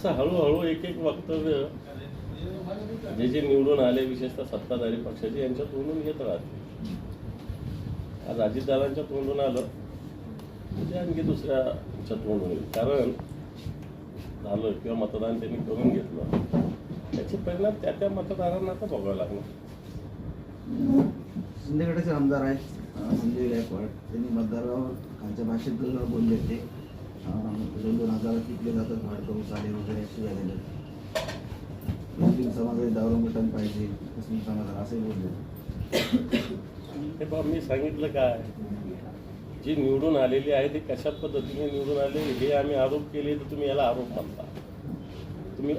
असं हळूहळू एक एक वक्तव्य जे जे निवडून आले विशेषतः सत्ताधारी पक्षाचे यांच्या तोंडून घेत राहते. आज अजितदारांच्या तोंडून आलं म्हणजे आणखी दुसऱ्याच्या तोंडून येईल. कारण झालं किंवा मतदान त्यांनी करून घेतलं. त्याचे परिणाम त्या त्या मतदारांना आता बघावं लागणार. शिंदेगडाचे आमदार आहेत संजय गायकवाड. त्यांनी मतदारावर खालच्या भाषेत बोलले ते दोन दोन हजार टिकले जातात भाडकरू चाले वगैरे असे झालेले मुस्लिम समाजाचे दावरंगटन पाहिजे मुस्लिम समाजाला असे बोलले. हे मी सांगितलं काय? जी निवडून आलेली आहे ते कशा पद्धतीने निवडून आले हे आम्ही आरोप केले तर तुम्ही याला आरोप मानता. तुम्ही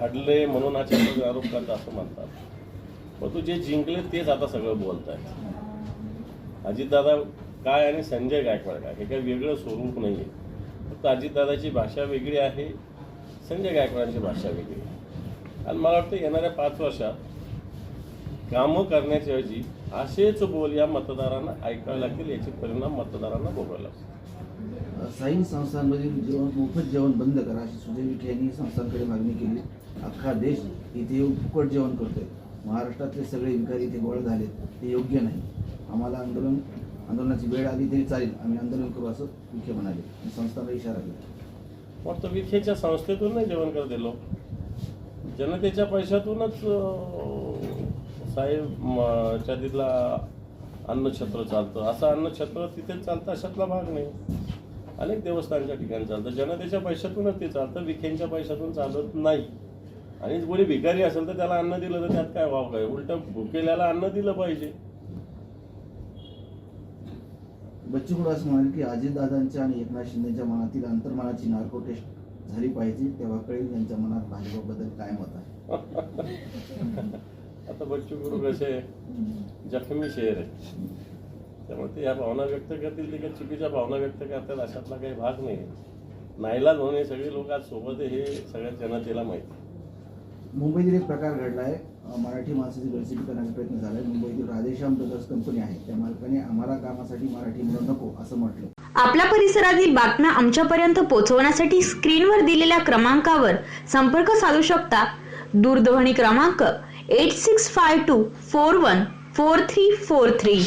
हाडले म्हणून हा छत्रपती आरोप करता असं म्हणतात मग तू जे जिंकले तेच आता सगळं बोलतायत. अजितदादा काय आणि संजय गायकवाड काय? हे काही वेगळं स्वरूप नाही आहे अजितदादाची भाषा वेगळी आहे संजय गायकवाडांची भाषा वेगळी आहे. आणि मला वाटतं येणाऱ्या पाच वर्षात कामं करण्याच्या ऐवजी असेच बोल या मतदारांना ऐकावे लागतील याचे परिणाम मतदारांना भोगावे लागतील. साईन संस्थांमधील जेवण मोफत जेवण बंद करा अशी सुजय विखे यांनी संस्थांकडे मागणी केली. अख्खा देश इथे येऊन फुकट जेवण करतोय. महाराष्ट्रातले सगळे विकारी इथे गोळ झालेत. ते योग्य नाही. आम्हाला आंदोलन आंदोलनाची वेळ आली तरी चालेल. आम्ही आंदोलन करू असं विखे म्हणाले. संस्थाला इशारा दिला. मग तो विखेच्या संस्थेतून नाही जेवण करत दिलो जनतेच्या पैशातूनच साहेब म, च्या तिथला अन्नछत्र चालतं. असं अन्नछत्र तिथेच चालतं अशातला भाग नाही. अनेक देवस्थानच्या ठिकाणी चालतं. जनतेच्या पैशातूनच ते चालतं विखेंच्या पैशातून चालत नाही. आणि कोणी भिकारी असेल तर त्याला अन्न दिलं तर त्यात काय वाव काय? उलट भुकेल्याला अन्न दिलं पाहिजे. बच्चू कडू असं म्हणाले की अजितदादांच्या आणि एकनाथ शिंदेच्या मनातील अंतर्मनाची नार्को टेस्ट झाली पाहिजे तेव्हा कळेल त्यांच्या मनात भाजपबद्दल काय मत आहे. आता बच्चू कडू कसे जखमी शेर आहे. त्यामुळे ते या भावना व्यक्त करतील ते काही चुकीच्या भावना व्यक्त करतात अशातला काही भाग नाही नाईलाज म्हणून हे सगळे लोक आज सोबत हे सगळ्या जनतेला माहिती मुंबईतील एक प्रकार घडला आहे. मराठी माणसाची गळचिटी करण्याचा प्रयत्न झाला आहे मुंबईतील राधेश्याम ब्रदर्स कंपनी आहे. त्या मालकाने आम्हाला कामासाठी मराठी मुलं नको असं म्हटलं. आपल्या परिसरातील बातम्या आमच्यापर्यंत पोहोचवण्यासाठी स्क्रीनवर दिलेल्या क्रमांकावर संपर्क साधू शकता. दूरध्वनी क्रमांक eight six five two four one four three four three